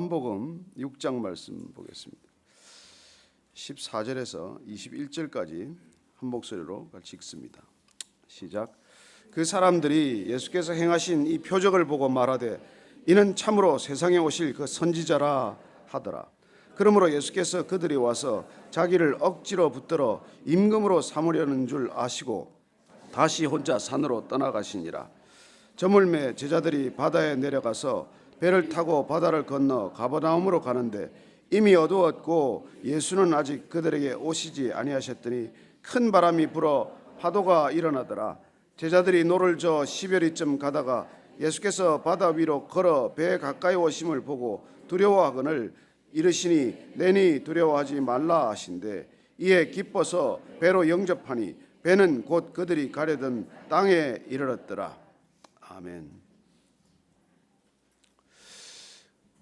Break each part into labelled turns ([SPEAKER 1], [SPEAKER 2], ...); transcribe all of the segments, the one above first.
[SPEAKER 1] 요한복음 6장 말씀 보겠습니다. 14절에서 21절까지 한 목소리로 같이 읽습니다. 시작. 그 사람들이 예수께서 행하신 이 표적을 보고 말하되 이는 참으로 세상에 오실 그 선지자라 하더라. 그러므로 예수께서 그들이 와서 자기를 억지로 붙들어 임금으로 삼으려는 줄 아시고 다시 혼자 산으로 떠나가시니라. 저물매 제자들이 바다에 내려가서 배를 타고 바다를 건너 가버나움으로 가는데 이미 어두웠고 예수는 아직 그들에게 오시지 아니하셨더니 큰 바람이 불어 파도가 일어나더라. 제자들이 노를 저 시베리쯤 가다가 예수께서 바다 위로 걸어 배에 가까이 오심을 보고 두려워하거늘 이르시니 내니 두려워하지 말라 하신대 이에 기뻐서 배로 영접하니 배는 곧 그들이 가려던 땅에 이르렀더라. 아멘.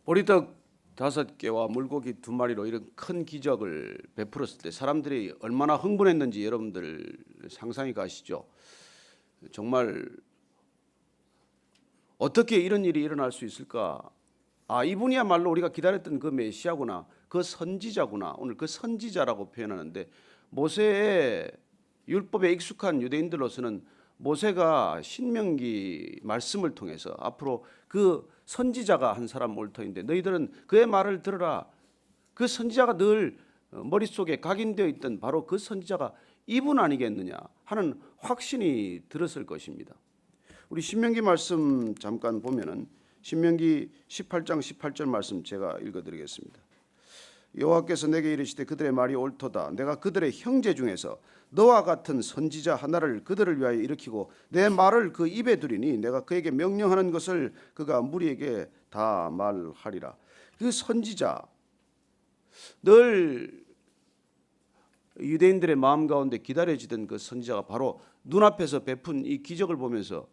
[SPEAKER 1] 보리떡 다섯 개와 물고기 두 마리로 이런 큰 기적을 베풀었을 때 사람들이 얼마나 흥분했는지 여러분들 상상이 가시죠. 정말 어떻게 이런 일이 일어날 수 있을까? 아 이분이야말로 우리가 기다렸던 그 메시아구나, 그 선지자구나. 오늘 그 선지자라고 표현하는데 모세의 율법에 익숙한 유대인들로서는 모세가 신명기 말씀을 통해서 앞으로 그 선지자가 한 사람 올 터인데 너희들은 그의 말을 들으라. 그 선지자가 늘 머릿속에 각인되어 있던 바로 그 선지자가 이분 아니겠느냐 하는 확신이 들었을 것입니다. 우리 신명기 말씀 잠깐 보면은 신명기 18장 18절 말씀 제가 읽어 드리겠습니다. 여호와께서 내게 이르시되 그들의 말이 옳도다. 내가 그들의 형제 중에서 너와 같은 선지자 하나를 그들을 위하여 일으키고 내 말을 그 입에 두리니 내가 그에게 명령하는 것을 그가 무리에게 다 말하리라. 그 선지자 늘 유대인들의 마음 가운데 기다려지던 그 선지자가 바로 눈앞에서 베푼 이 기적을 보면서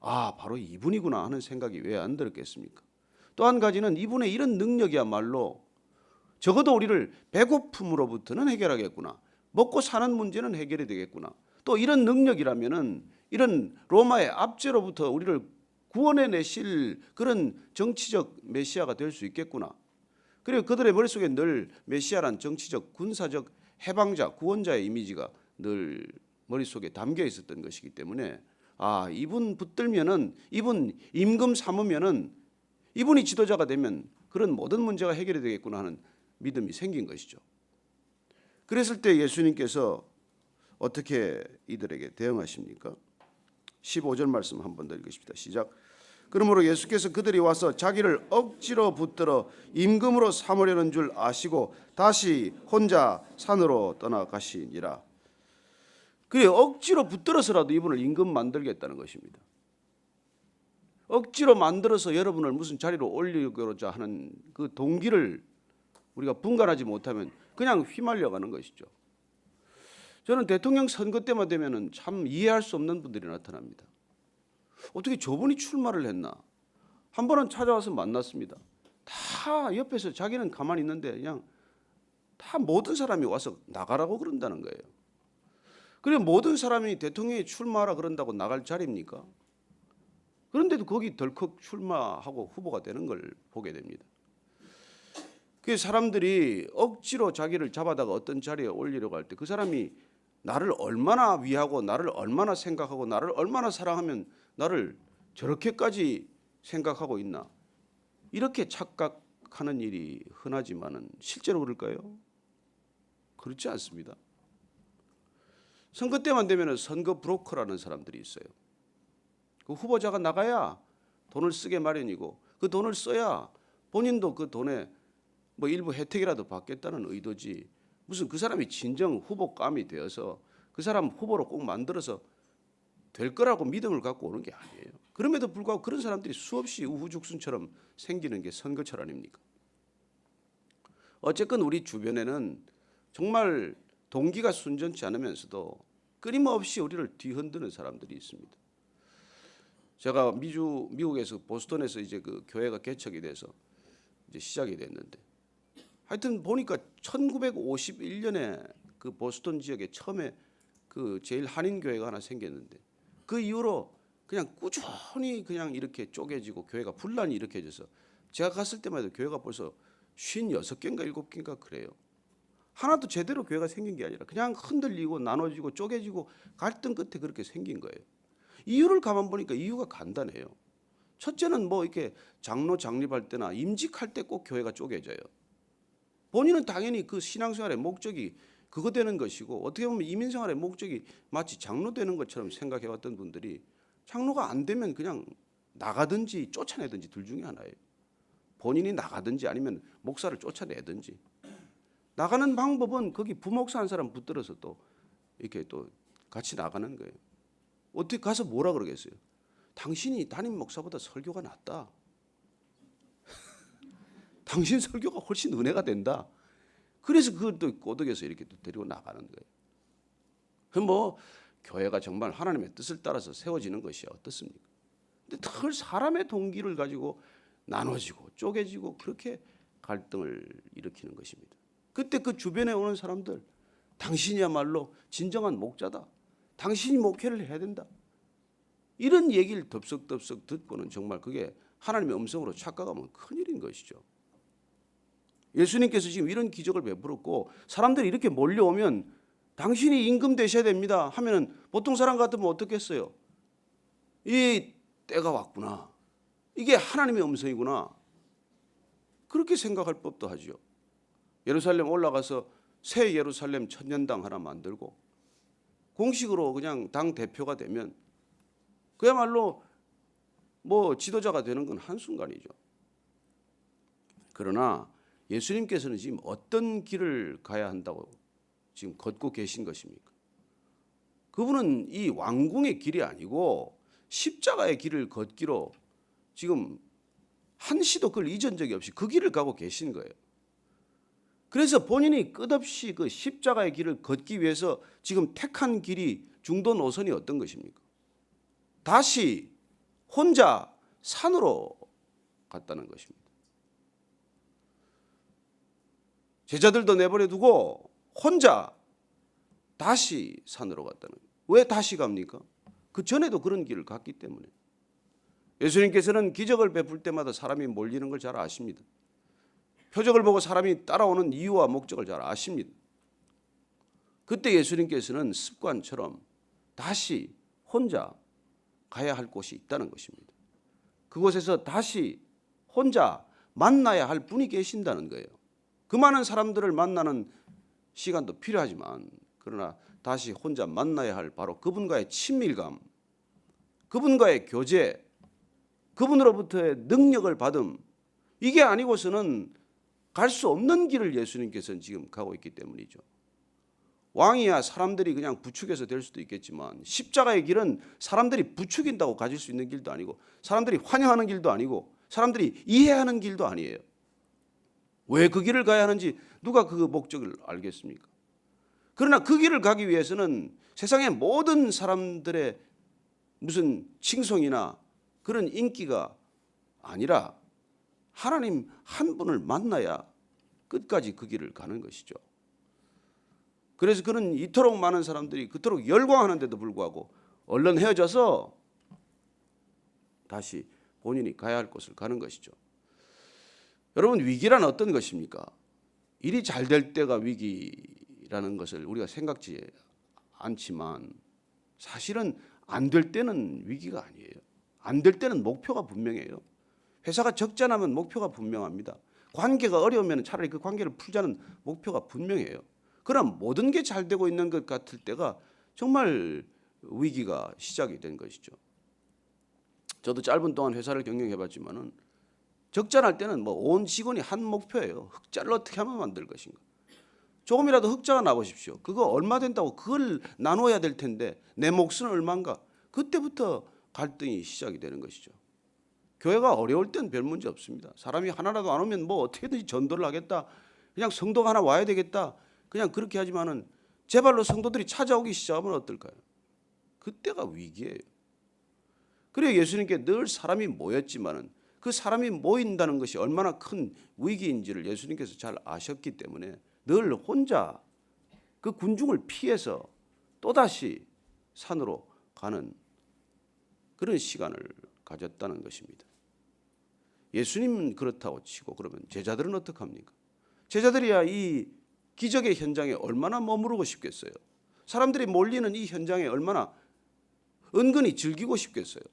[SPEAKER 1] 아 바로 이분이구나 하는 생각이 왜 안 들었겠습니까? 또 한 가지는 이분의 이런 능력이야말로 적어도 우리를 배고픔으로부터는 해결하겠구나. 먹고 사는 문제는 해결이 되겠구나. 또 이런 능력이라면은 이런 로마의 압제로부터 우리를 구원해 내실 그런 정치적 메시아가 될 수 있겠구나. 그리고 그들의 머릿속에 늘 메시아란 정치적 군사적 해방자 구원자의 이미지가 늘 머릿속에 담겨 있었던 것이기 때문에 아 이분 붙들면은 이분 임금 삼으면은 이분이 지도자가 되면 그런 모든 문제가 해결이 되겠구나 하는 믿음이 생긴 것이죠. 그랬을 때 예수님께서 어떻게 이들에게 대응하십니까? 15절 말씀 한번 더 읽으십니다. 시작. 그러므로 예수께서 그들이 와서 자기를 억지로 붙들어 임금으로 삼으려는 줄 아시고 다시 혼자 산으로 떠나가시니라. 그래 억지로 붙들어서라도 이분을 임금 만들겠다는 것입니다. 억지로 만들어서 여러분을 무슨 자리로 올리고자 하는 그 동기를 우리가 분간하지 못하면 그냥 휘말려 가는 것이죠. 저는 대통령 선거 때만 되면은 참 이해할 수 없는 분들이 나타납니다. 어떻게 저분이 출마를 했나? 한 번은 찾아와서 만났습니다. 다 옆에서 자기는 가만히 있는데 그냥 다 모든 사람이 와서 나가라고 그런다는 거예요. 그리고 모든 사람이 대통령이 출마하라 그런다고 나갈 자리입니까? 그런데도 거기 덜컥 출마하고 후보가 되는 걸 보게 됩니다. 그 사람들이 억지로 자기를 잡아다가 어떤 자리에 올리려고 할 때 그 사람이 나를 얼마나 위하고 나를 얼마나 생각하고 나를 얼마나 사랑하면 나를 저렇게까지 생각하고 있나 이렇게 착각하는 일이 흔하지만은 실제로 그럴까요? 그렇지 않습니다. 선거 때만 되면은 선거 브로커라는 사람들이 있어요. 그 후보자가 나가야 돈을 쓰게 마련이고 그 돈을 써야 본인도 그 돈에 뭐 일부 혜택이라도 받겠다는 의도지 무슨 그 사람이 진정 후보감이 되어서 그 사람 후보로 꼭 만들어서 될 거라고 믿음을 갖고 오는 게 아니에요. 그럼에도 불구하고 그런 사람들이 수없이 우후죽순처럼 생기는 게 선거철 아닙니까? 어쨌건 우리 주변에는 정말 동기가 순전치 않으면서도 끊임없이 우리를 뒤흔드는 사람들이 있습니다. 제가 미주 미국에서 보스턴에서 이제 그 교회가 개척이 돼서 이제 시작이 됐는데 하여튼 보니까 1951년에 그 보스턴 지역에 처음에 그 제일 한인 교회가 하나 생겼는데 그 이후로 그냥 꾸준히 그냥 이렇게 쪼개지고 교회가 분란이 일으켜져서 제가 갔을 때만 해도 교회가 벌써 56개인가 7개인가 그래요. 하나도 제대로 교회가 생긴 게 아니라 그냥 흔들리고 나눠지고 쪼개지고 갈등 끝에 그렇게 생긴 거예요. 이유를 가만 보니까 이유가 간단해요. 첫째는 뭐 이렇게 장로 장립할 때나 임직할 때 꼭 교회가 쪼개져요. 본인은 당연히 그 신앙생활의 목적이 그거 되는 것이고 어떻게 보면 이민생활의 목적이 마치 장로 되는 것처럼 생각해 왔던 분들이 장로가 안 되면 그냥 나가든지 쫓아내든지 둘 중에 하나예요. 본인이 나가든지 아니면 목사를 쫓아내든지 나가는 방법은 거기 부목사 한 사람 붙들어서 또 이렇게 또 같이 나가는 거예요. 어떻게 가서 뭐라 그러겠어요? 당신이 담임 목사보다 설교가 낫다. 당신 설교가 훨씬 은혜가 된다. 그래서 그걸 또 꼬덕여서 이렇게 또 데리고 나가는 거예요. 그럼 뭐 교회가 정말 하나님의 뜻을 따라서 세워지는 것이 어떻습니까? 근데 늘 사람의 동기를 가지고 나눠지고 쪼개지고 그렇게 갈등을 일으키는 것입니다. 그때 그 주변에 오는 사람들 당신이야말로 진정한 목자다. 당신이 목회를 해야 된다. 이런 얘기를 덥석덥석 듣고는 정말 그게 하나님의 음성으로 착각하면 큰일인 것이죠. 예수님께서 지금 이런 기적을 베풀었고 사람들이 이렇게 몰려오면 당신이 임금 되셔야 됩니다 하면은 보통 사람 같으면 어떻겠어요? 이 때가 왔구나. 이게 하나님의 음성이구나. 그렇게 생각할 법도 하죠. 예루살렘 올라가서 새 예루살렘 천년당 하나 만들고 공식으로 그냥 당 대표가 되면 그야말로 뭐 지도자가 되는 건 한순간이죠. 그러나 예수님께서는 지금 어떤 길을 가야 한다고 지금 걷고 계신 것입니까? 그분은 이 왕궁의 길이 아니고 십자가의 길을 걷기로 지금 한시도 그걸 잊은 적이 없이 그 길을 가고 계신 거예요. 그래서 본인이 끝없이 그 십자가의 길을 걷기 위해서 지금 택한 길이 중도 노선이 어떤 것입니까? 다시 혼자 산으로 갔다는 것입니다. 제자들도 내버려 두고 혼자 다시 산으로 갔다는 거예요. 왜 다시 갑니까? 그 전에도 그런 길을 갔기 때문에. 예수님께서는 기적을 베풀 때마다 사람이 몰리는 걸 잘 아십니다. 표적을 보고 사람이 따라오는 이유와 목적을 잘 아십니다. 그때 예수님께서는 습관처럼 다시 혼자 가야 할 곳이 있다는 것입니다. 그곳에서 다시 혼자 만나야 할 분이 계신다는 거예요. 그 많은 사람들을 만나는 시간도 필요하지만 그러나 다시 혼자 만나야 할 바로 그분과의 친밀감, 그분과의 교제, 그분으로부터의 능력을 받음 이게 아니고서는 갈 수 없는 길을 예수님께서는 지금 가고 있기 때문이죠. 왕이야 사람들이 그냥 부축해서 될 수도 있겠지만 십자가의 길은 사람들이 부축인다고 가질 수 있는 길도 아니고 사람들이 환영하는 길도 아니고 사람들이 이해하는 길도 아니에요. 왜 그 길을 가야 하는지 누가 그 목적을 알겠습니까? 그러나 그 길을 가기 위해서는 세상의 모든 사람들의 무슨 칭송이나 그런 인기가 아니라 하나님 한 분을 만나야 끝까지 그 길을 가는 것이죠. 그래서 그는 이토록 많은 사람들이 그토록 열광하는데도 불구하고 얼른 헤어져서 다시 본인이 가야 할 곳을 가는 것이죠. 여러분 위기란 어떤 것입니까? 일이 잘 될 때가 위기라는 것을 우리가 생각지 않지만 사실은 안 될 때는 위기가 아니에요. 안 될 때는 목표가 분명해요. 회사가 적자나면 목표가 분명합니다. 관계가 어려우면 차라리 그 관계를 풀자는 목표가 분명해요. 그럼 모든 게 잘 되고 있는 것 같을 때가 정말 위기가 시작이 된 것이죠. 저도 짧은 동안 회사를 경영해봤지만은 적자날 때는 뭐 온 직원이 한 목표예요. 흑자를 어떻게 하면 만들 것인가. 조금이라도 흑자가 나보십시오. 그거 얼마 된다고 그걸 나눠야 될 텐데 내 몫은 얼마인가. 그때부터 갈등이 시작이 되는 것이죠. 교회가 어려울 땐 별 문제 없습니다. 사람이 하나라도 안 오면 뭐 어떻게든지 전도를 하겠다. 그냥 성도가 하나 와야 되겠다. 그냥 그렇게 하지만은 제발로 성도들이 찾아오기 시작하면 어떨까요? 그때가 위기예요. 그래 예수님께 늘 사람이 모였지만은 그 사람이 모인다는 것이 얼마나 큰 위기인지를 예수님께서 잘 아셨기 때문에 늘 혼자 그 군중을 피해서 또다시 산으로 가는 그런 시간을 가졌다는 것입니다. 예수님은 그렇다고 치고 그러면 제자들은 어떡합니까? 제자들이야 이 기적의 현장에 얼마나 머무르고 싶겠어요. 사람들이 몰리는 이 현장에 얼마나 은근히 즐기고 싶겠어요.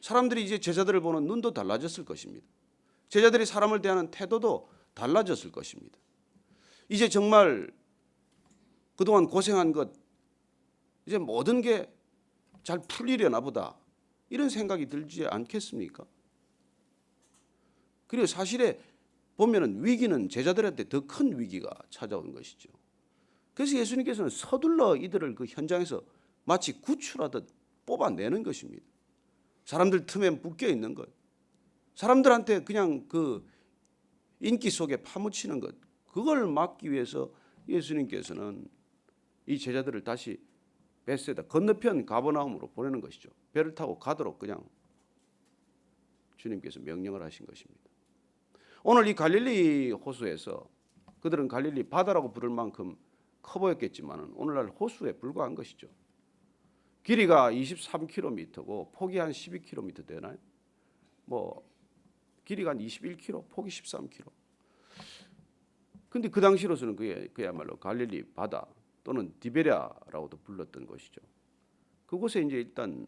[SPEAKER 1] 사람들이 이제 제자들을 보는 눈도 달라졌을 것입니다. 제자들이 사람을 대하는 태도도 달라졌을 것입니다. 이제 정말 그동안 고생한 것 이제 모든 게 잘 풀리려나 보다 이런 생각이 들지 않겠습니까? 그리고 사실에 보면은 위기는 제자들한테 더 큰 위기가 찾아온 것이죠. 그래서 예수님께서는 서둘러 이들을 그 현장에서 마치 구출하듯 뽑아내는 것입니다. 사람들 틈에 묶여 있는 것, 사람들한테 그냥 그 인기 속에 파묻히는 것, 그걸 막기 위해서 예수님께서는 이 제자들을 다시 베세다 건너편 가버나움으로 보내는 것이죠. 배를 타고 가도록 그냥 주님께서 명령을 하신 것입니다. 오늘 이 갈릴리 호수에서 그들은 갈릴리 바다라고 부를 만큼 커 보였겠지만 오늘날 호수에 불과한 것이죠. 길이가 23km고 폭이 한 12km 되나요? 뭐 길이가 한 21km, 폭이 13km. 근데 그 당시로서는 그게 그야말로 갈릴리 바다 또는 디베랴라고도 불렀던 것이죠. 그곳에 이제 일단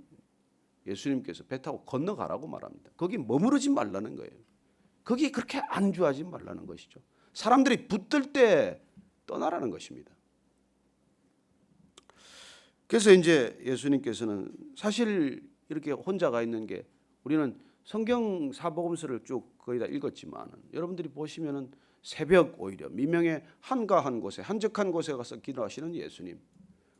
[SPEAKER 1] 예수님께서 배 타고 건너가라고 말합니다. 거기 머무르지 말라는 거예요. 거기 그렇게 안주하지 말라는 것이죠. 사람들이 붙들 때 떠나라는 것입니다. 그래서 이제 예수님께서는 사실 이렇게 혼자 가 있는 게 우리는 성경 사복음서를 쭉 거의 다 읽었지만 여러분들이 보시면은 새벽 오히려 미명의 한가한 곳에 한적한 곳에 가서 기도하시는 예수님.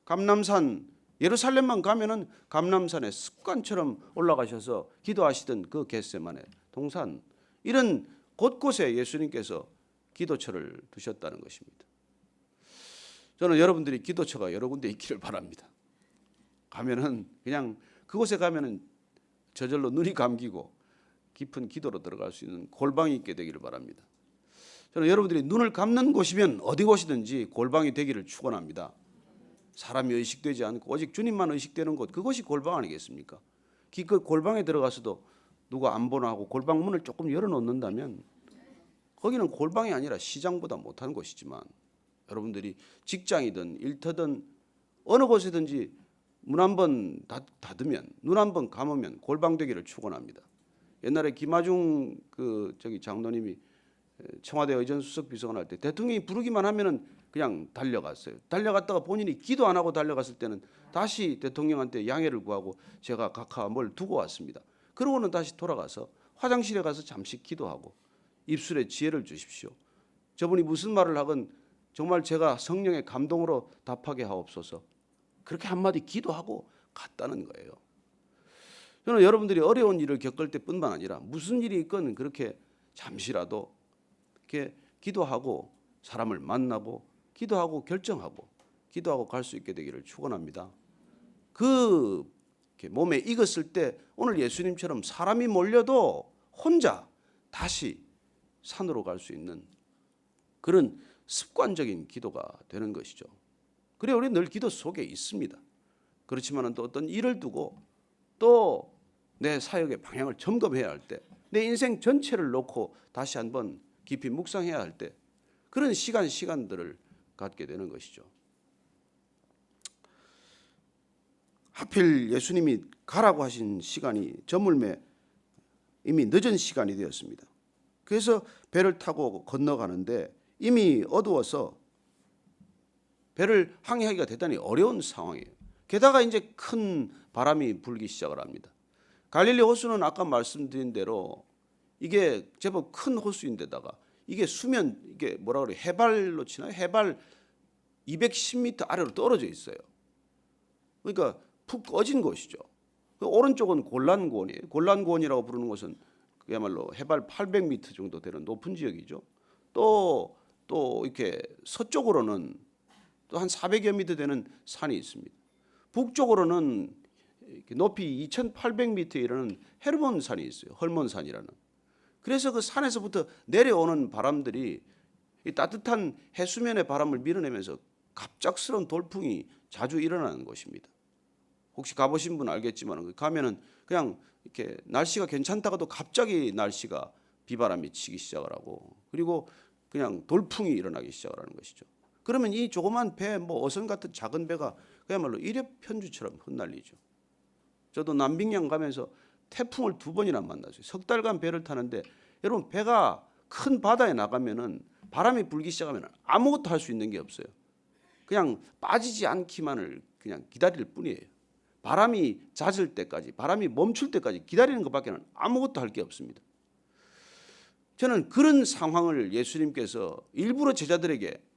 [SPEAKER 1] 감남산 예루살렘만 가면은 감남산에 습관처럼 올라가셔서 기도하시던 그 겟세만의 동산 이런 곳곳에 예수님께서 기도처를 두셨다는 것입니다. 저는 여러분들이 기도처가 여러 군데 있기를 바랍니다. 가면은 그냥 그곳에 가면은 저절로 눈이 감기고 깊은 기도로 들어갈 수 있는 골방이 있게 되기를 바랍니다. 저는 여러분들이 눈을 감는 곳이면 어디 곳이든지 골방이 되기를 축원합니다. 사람이 의식되지 않고 오직 주님만 의식되는 곳 그것이 골방 아니겠습니까? 그 골방에 들어가서도 누가 안 보나 하고 골방 문을 조금 열어 놓는다면 거기는 골방이 아니라 시장보다 못한 곳이지만 여러분들이 직장이든 일터든 어느 곳이든지 문한번 닫으면 눈 한 번 감으면 골방 되기를 축원합니다. 옛날에 김하중 그 저기 장로님이 청와대 의전 수석 비서관 할 때 대통령이 부르기만 하면은 그냥 달려갔어요. 달려갔다가 본인이 기도 안 하고 달려갔을 때는 다시 대통령한테 양해를 구하고 제가 각하 뭘 두고 왔습니다. 그러고는 다시 돌아가서 화장실에 가서 잠시 기도하고 입술에 지혜를 주십시오. 저분이 무슨 말을 하건 정말 제가 성령의 감동으로 답하게 하옵소서. 그렇게 한마디 기도하고 갔다는 거예요. 저는 여러분들이 어려운 일을 겪을 때뿐만 아니라 무슨 일이 있건 그렇게 잠시라도 이렇게 기도하고 사람을 만나고 기도하고 결정하고 기도하고 갈 수 있게 되기를 축원합니다. 그 몸에 익었을 때 오늘 예수님처럼 사람이 몰려도 혼자 다시 산으로 갈 수 있는 그런 습관적인 기도가 되는 것이죠. 그래 우리 늘 기도 속에 있습니다. 그렇지만은 또 어떤 일을 두고 또 내 사역의 방향을 점검해야 할 때, 내 인생 전체를 놓고 다시 한번 깊이 묵상해야 할 때 그런 시간 시간들을 갖게 되는 것이죠. 하필 예수님이 가라고 하신 시간이 저물매 이미 늦은 시간이 되었습니다. 그래서 배를 타고 건너가는데 이미 어두워서 배를 항해하기가 대단히 어려운 상황이에요. 게다가 이제 큰 바람이 불기 시작을 합니다. 갈릴리 호수는 아까 말씀드린 대로 이게 제법 큰 호수인데다가 이게 수면 이게 뭐라 그래 해발로 치나요? 해발 210m 아래로 떨어져 있어요. 그러니까 푹 꺼진 곳이죠. 그 오른쪽은 골란고원이에요. 골란고원이라고 부르는 것은 그야말로 해발 800m 정도 되는 높은 지역이죠. 또 또 이렇게 서쪽으로는 또 한 400여 미터 되는 산이 있습니다. 북쪽으로는 높이 2,800m에 이르는 헤르몬 산이 있어요. 헐몬 산이라는. 그래서 그 산에서부터 내려오는 바람들이 이 따뜻한 해수면의 바람을 밀어내면서 갑작스러운 돌풍이 자주 일어나는 곳입니다. 혹시 가보신 분 알겠지만 가면은 그냥 이렇게 날씨가 괜찮다가도 갑자기 날씨가 비바람이 치기 시작을 하고 그리고 그냥 돌풍이 일어나기 시작을 하는 것이죠. 그러면 이 조그만 배, 뭐 어선 같은 작은 배가 그야말로 일회 편주처럼 흩날리죠. 저도 남빙양 가면서 태풍을 두 번이나 만났어요. 석 달간 배를 타는데 여러분 배가 큰 바다에 나가면은 바람이 불기 시작하면 아무것도 할 수 있는 게 없어요. 그냥 빠지지 않기만을 그냥 기다릴 뿐이에요. 바람이 잦을 때까지, 바람이 멈출 때까지 기다리는 것밖에는 아무것도 할 게 없습니다. 저는 그런 상황을 예수님께서 일부러 제자들에게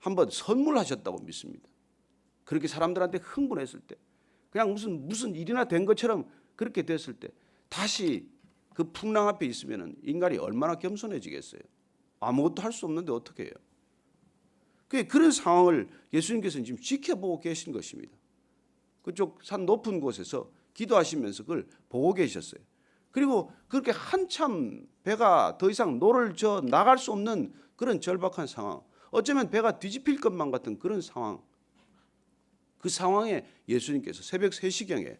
[SPEAKER 1] 한번 선물하셨다고 믿습니다. 그렇게 사람들한테 흥분했을 때, 그냥 무슨 무슨 일이나 된 것처럼 그렇게 됐을 때 다시 그 풍랑 앞에 있으면은 인간이 얼마나 겸손해지겠어요. 아무것도 할 수 없는데 어떻게 해요? 그 그런 상황을 예수님께서는 지금 지켜보고 계신 것입니다. 그쪽 산 높은 곳에서 기도하시면서 그걸 보고 계셨어요. 그리고 그렇게 한참 배가 더 이상 노를 저 나갈 수 없는 그런 절박한 상황, 어쩌면 배가 뒤집힐 것만 같은 그런 상황, 그 상황에 예수님께서 새벽 3시경에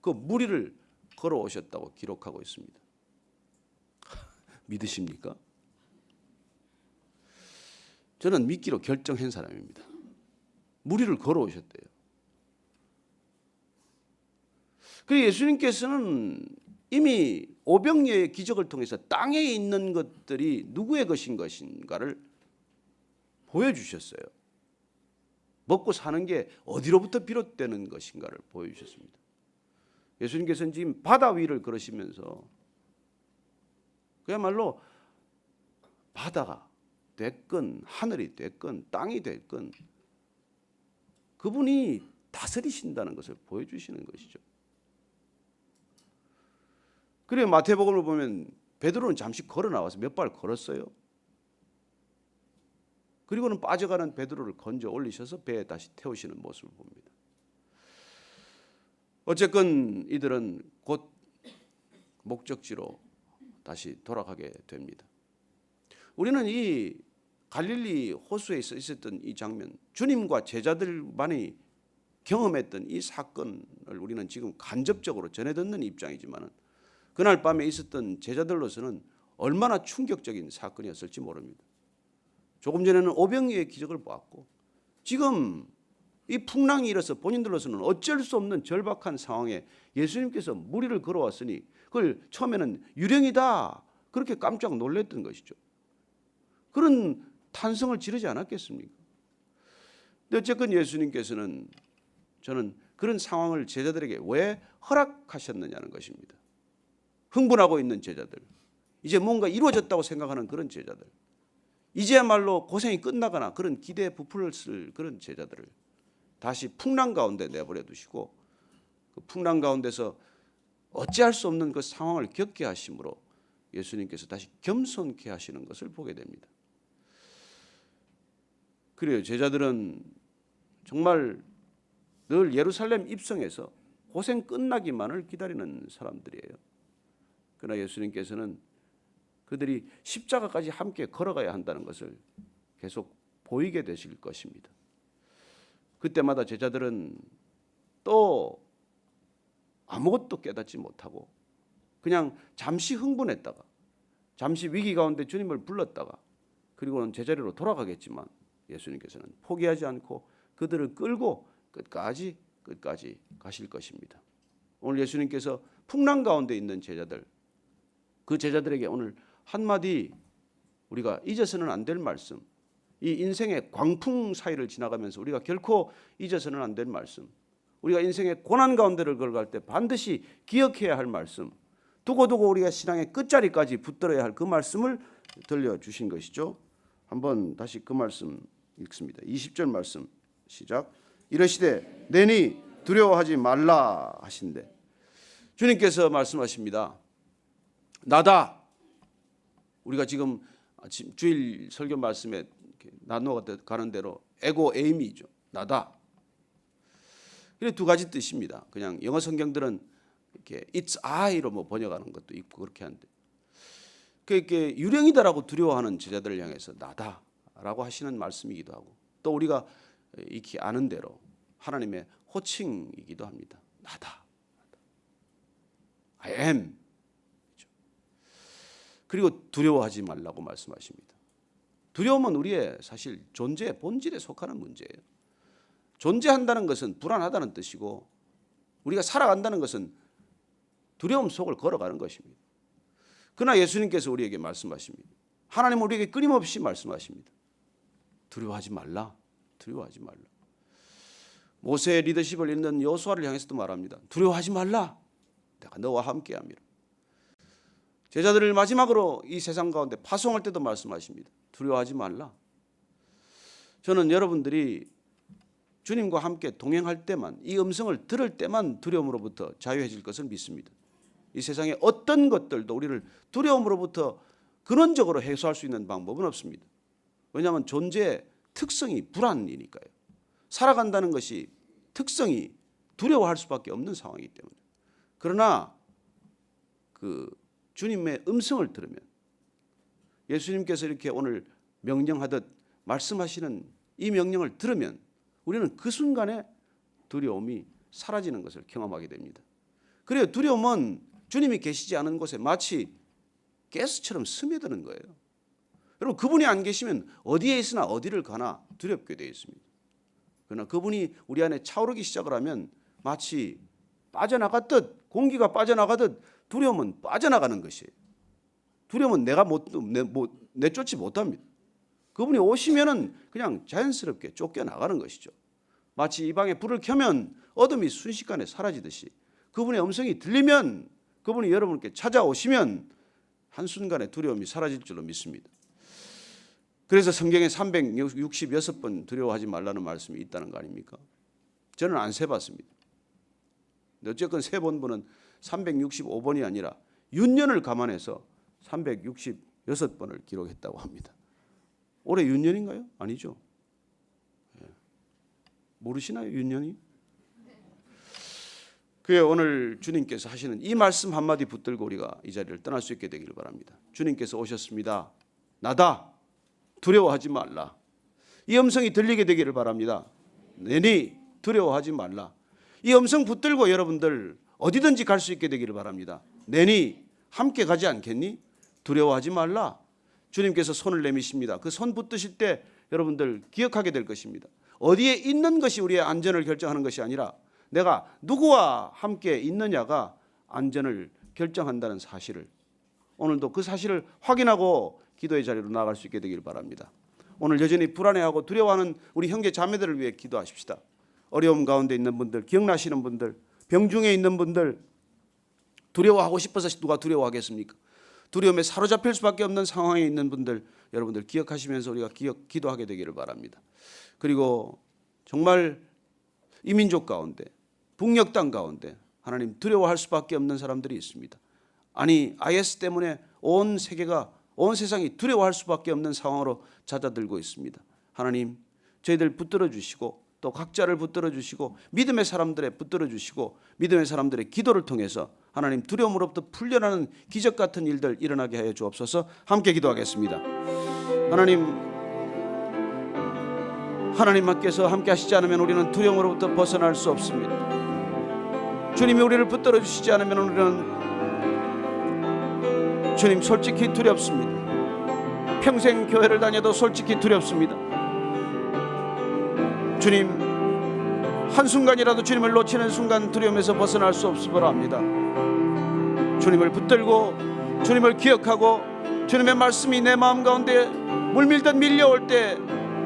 [SPEAKER 1] 그 무리를 걸어오셨다고 기록하고 있습니다. 믿으십니까? 저는 믿기로 결정한 사람입니다. 무리를 걸어오셨대요. 그리고 예수님께서는 이미 오병이의 기적을 통해서 땅에 있는 것들이 누구의 것인 것인가를 보여주셨어요. 먹고 사는 게 어디로부터 비롯되는 것인가를 보여주셨습니다. 예수님께서는 지금 바다 위를 걸으시면서 그야말로 바다가 됐건 하늘이 됐건 땅이 됐건 그분이 다스리신다는 것을 보여주시는 것이죠. 그래 마태복음을 보면 베드로는 잠시 걸어 나와서 몇 발 걸었어요. 그리고는 빠져가는 베드로를 건져 올리셔서 배에 다시 태우시는 모습을 봅니다. 어쨌건 이들은 곧 목적지로 다시 돌아가게 됩니다. 우리는 이 갈릴리 호수에 있었던 이 장면, 주님과 제자들만이 경험했던 이 사건을 우리는 지금 간접적으로 전해 듣는 입장이지만은 그날 밤에 있었던 제자들로서는 얼마나 충격적인 사건이었을지 모릅니다. 조금 전에는 오병이의 기적을 보았고 지금 이 풍랑이 일어서 본인들로서는 어쩔 수 없는 절박한 상황에 예수님께서 무리를 걸어왔으니 그걸 처음에는 유령이다 그렇게 깜짝 놀랐던 것이죠. 그런 탄성을 지르지 않았겠습니까? 근데 어쨌건 예수님께서는 저는 그런 상황을 제자들에게 왜 허락하셨느냐는 것입니다. 흥분하고 있는 제자들, 이제 뭔가 이루어졌다고 생각하는 그런 제자들, 이제야말로 고생이 끝나거나 그런 기대에 부풀었을 그런 제자들을 다시 풍랑 가운데 내버려 두시고 그 풍랑 가운데서 어찌할 수 없는 그 상황을 겪게 하심으로 예수님께서 다시 겸손케 하시는 것을 보게 됩니다. 그래요. 제자들은 정말 늘 예루살렘 입성해서 고생 끝나기만을 기다리는 사람들이에요. 그러나 예수님께서는 그들이 십자가까지 함께 걸어가야 한다는 것을 계속 보이게 되실 것입니다. 그때마다 제자들은 또 아무것도 깨닫지 못하고 그냥 잠시 흥분했다가 잠시 위기 가운데 주님을 불렀다가 그리고는 제자리로 돌아가겠지만 예수님께서는 포기하지 않고 그들을 끌고 끝까지 끝까지 가실 것입니다. 오늘 예수님께서 풍랑 가운데 있는 제자들 그 제자들에게 오늘 한마디 우리가 잊어서는 안 될 말씀 이 인생의 광풍 사이를 지나가면서 우리가 결코 잊어서는 안 될 말씀 우리가 인생의 고난 가운데를 걸어갈 때 반드시 기억해야 할 말씀 두고두고 우리가 신앙의 끝자리까지 붙들어야 할 그 말씀을 들려주신 것이죠. 한번 다시 그 말씀 읽습니다. 20절 말씀 시작. 이러시되 내니 두려워하지 말라 하신대. 주님께서 말씀하십니다. 나다 우리가 지금 아침 주일 설교 말씀에 나누어 가는 대로 에고 에이미죠. 나다. 그래 두 가지 뜻입니다. 그냥 영어 성경들은 이렇게 it's I로 뭐 번역하는 것도 있고 그렇게 하는데 그게 유령이다라고 두려워하는 제자들을 향해서 나다라고 하시는 말씀이기도 하고 또 우리가 익히 아는 대로 하나님의 호칭이기도 합니다. 나다. I am. 그리고 두려워하지 말라고 말씀하십니다. 두려움은 우리의 사실 존재의 본질에 속하는 문제예요. 존재한다는 것은 불안하다는 뜻이고 우리가 살아간다는 것은 두려움 속을 걸어가는 것입니다. 그러나 예수님께서 우리에게 말씀하십니다. 하나님은 우리에게 끊임없이 말씀하십니다. 두려워하지 말라. 두려워하지 말라. 모세의 리더십을 잇는 여호수아를 향해서도 말합니다. 두려워하지 말라. 내가 너와 함께함이라. 제자들을 마지막으로 이 세상 가운데 파송할 때도 말씀하십니다. 두려워하지 말라. 저는 여러분들이 주님과 함께 동행할 때만 이 음성을 들을 때만 두려움으로부터 자유해질 것을 믿습니다. 이 세상의 어떤 것들도 우리를 두려움으로부터 근원적으로 해소할 수 있는 방법은 없습니다. 왜냐하면 존재의 특성이 불안이니까요. 살아간다는 것이 특성이 두려워할 수밖에 없는 상황이기 때문에. 그러나 그 주님의 음성을 들으면 예수님께서 이렇게 오늘 명령하듯 말씀하시는 이 명령을 들으면 우리는 그 순간에 두려움이 사라지는 것을 경험하게 됩니다. 그래요. 두려움은 주님이 계시지 않은 곳에 마치 가스처럼 스며드는 거예요. 여러분 그분이 안 계시면 어디에 있으나 어디를 가나 두렵게 되어 있습니다. 그러나 그분이 우리 안에 차오르기 시작을 하면 마치 빠져나갔듯 공기가 빠져나가듯 두려움은 빠져나가는 것이에요. 두려움은 내가 못, 내, 못 내쫓지 못합니다. 그분이 오시면은 그냥 자연스럽게 쫓겨나가는 것이죠. 마치 이 방에 불을 켜면 어둠이 순식간에 사라지듯이 그분의 음성이 들리면 그분이 여러분께 찾아오시면 한순간에 두려움이 사라질 줄로 믿습니다. 그래서 성경에 366번 두려워하지 말라는 말씀이 있다는 거 아닙니까? 저는 안 세봤습니다. 어쨌건 세본 분은 365번이 아니라 윤년을 감안해서 366번을 기록했다고 합니다. 올해 윤년인가요? 아니죠. 예. 모르시나요, 윤년이? 그에 오늘 주님께서 하시는 이 말씀 한마디 붙들고 우리가 이 자리를 떠날 수 있게 되기를 바랍니다. 주님께서 오셨습니다. 나다. 두려워하지 말라. 이 음성이 들리게 되기를 바랍니다. 내니 두려워하지 말라. 이 음성 붙들고 여러분들 어디든지 갈 수 있게 되기를 바랍니다. 내니 함께 가지 않겠니? 두려워하지 말라. 주님께서 손을 내미십니다. 그 손 붙드실 때 여러분들 기억하게 될 것입니다. 어디에 있는 것이 우리의 안전을 결정하는 것이 아니라 내가 누구와 함께 있느냐가 안전을 결정한다는 사실을 오늘도 그 사실을 확인하고 기도의 자리로 나아갈 수 있게 되길 바랍니다. 오늘 여전히 불안해하고 두려워하는 우리 형제 자매들을 위해 기도하십시다. 어려움 가운데 있는 분들, 기억나시는 분들, 병중에 있는 분들 두려워하고 싶어서 누가 두려워하겠습니까? 두려움에 사로잡힐 수밖에 없는 상황에 있는 분들 여러분들 기억하시면서 우리가 기억 기도하게 되기를 바랍니다. 그리고 정말 이민족 가운데 북녘 땅 가운데 하나님 두려워할 수밖에 없는 사람들이 있습니다. 아니 IS 때문에 온 세계가 온 세상이 두려워할 수밖에 없는 상황으로 잦아들고 있습니다. 하나님 저희들 붙들어 주시고 또 각자를 붙들어 주시고 믿음의 사람들의 붙들어 주시고 믿음의 사람들의 기도를 통해서 하나님 두려움으로부터 풀려나는 기적 같은 일들 일어나게 하여 주옵소서. 함께 기도하겠습니다. 하나님 하나님께서 함께 하시지 않으면 우리는 두려움으로부터 벗어날 수 없습니다. 주님이 우리를 붙들어 주시지 않으면 우리는 주님 솔직히 두렵습니다. 평생 교회를 다녀도 솔직히 두렵습니다. 주님 한순간이라도 주님을 놓치는 순간 두려움에서 벗어날 수 없음을 압니다. 주님을 붙들고 주님을 기억하고 주님의 말씀이 내 마음 가운데 물밀듯 밀려올 때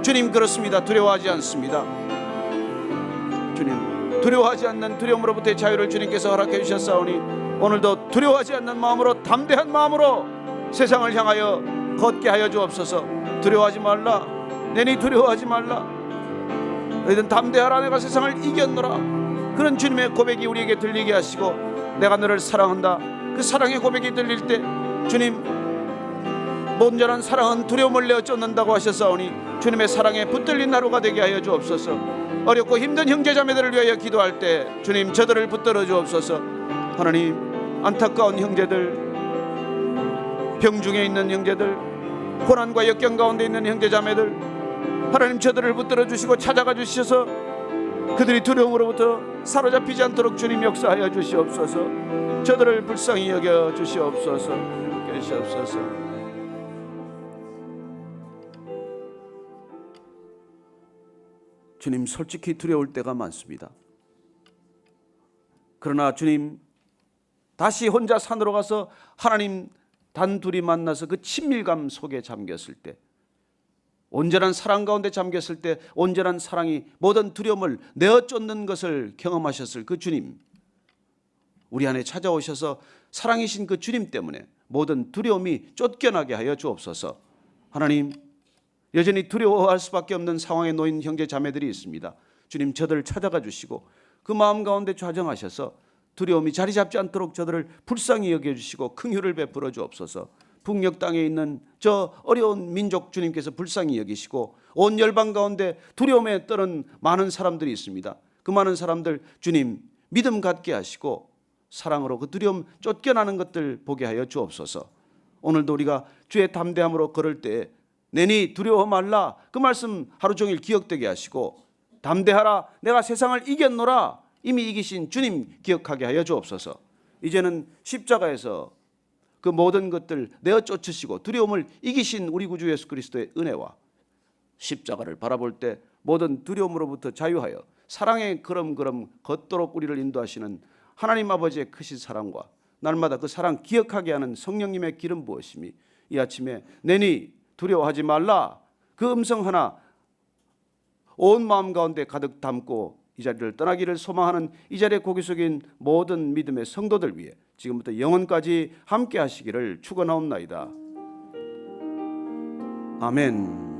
[SPEAKER 1] 주님 그렇습니다. 두려워하지 않습니다. 주님 두려워하지 않는 두려움으로부터의 자유를 주님께서 허락해 주셨사오니 오늘도 두려워하지 않는 마음으로 담대한 마음으로 세상을 향하여 걷게 하여 주옵소서. 두려워하지 말라. 내니 두려워하지 말라. 너희는 담대하라 내가 세상을 이겼노라. 그런 주님의 고백이 우리에게 들리게 하시고 내가 너를 사랑한다. 그 사랑의 고백이 들릴 때 주님 온전한 사랑은 두려움을 내어 쫓는다고 하셨사오니 주님의 사랑에 붙들린 하루가 되게 하여 주옵소서. 어렵고 힘든 형제자매들을 위하여 기도할 때 주님 저들을 붙들어 주옵소서. 하나님 안타까운 형제들 병중에 있는 형제들 고난과 역경 가운데 있는 형제자매들 하나님 저들을 붙들어 주시고 찾아가 주셔서 그들이 두려움으로부터 사로잡히지 않도록 주님 역사하여 주시옵소서. 저들을 불쌍히 여겨 주시옵소서. 주시옵소서. 주님 솔직히 두려울 때가 많습니다. 그러나 주님 다시 혼자 산으로 가서 하나님 단둘이 만나서 그 친밀감 속에 잠겼을 때 온전한 사랑 가운데 잠겼을 때 온전한 사랑이 모든 두려움을 내어 쫓는 것을 경험하셨을 그 주님 우리 안에 찾아오셔서 사랑이신 그 주님 때문에 모든 두려움이 쫓겨나게 하여 주옵소서. 하나님 여전히 두려워할 수밖에 없는 상황에 놓인 형제 자매들이 있습니다. 주님 저들을 찾아가 주시고 그 마음 가운데 좌정하셔서 두려움이 자리 잡지 않도록 저들을 불쌍히 여겨 주시고 긍휼을 베풀어 주옵소서. 북녘 땅에 있는 저 어려운 민족 주님께서 불쌍히 여기시고 온 열방 가운데 두려움에 떠는 많은 사람들이 있습니다. 그 많은 사람들 주님 믿음 갖게 하시고 사랑으로 그 두려움 쫓겨나는 것들 보게 하여 주옵소서. 오늘도 우리가 주의 담대함으로 걸을 때 내니 두려워 말라 그 말씀 하루 종일 기억되게 하시고 담대하라 내가 세상을 이겼노라 이미 이기신 주님 기억하게 하여 주옵소서. 이제는 십자가에서 그 모든 것들 내어 쫓으시고 두려움을 이기신 우리 구주 예수 그리스도의 은혜와 십자가를 바라볼 때 모든 두려움으로부터 자유하여 사랑의 걸음걸음 걷도록 우리를 인도하시는 하나님 아버지의 크신 사랑과 날마다 그 사랑 기억하게 하는 성령님의 기름 부으심이 이 아침에 내니 두려워하지 말라. 그 음성 하나 온 마음 가운데 가득 담고 이 자리를 떠나기를 소망하는 이 자리에 고개 숙인 모든 믿음의 성도들 위해 지금부터 영원까지 함께 하시기를 축원하옵나이다. 아멘.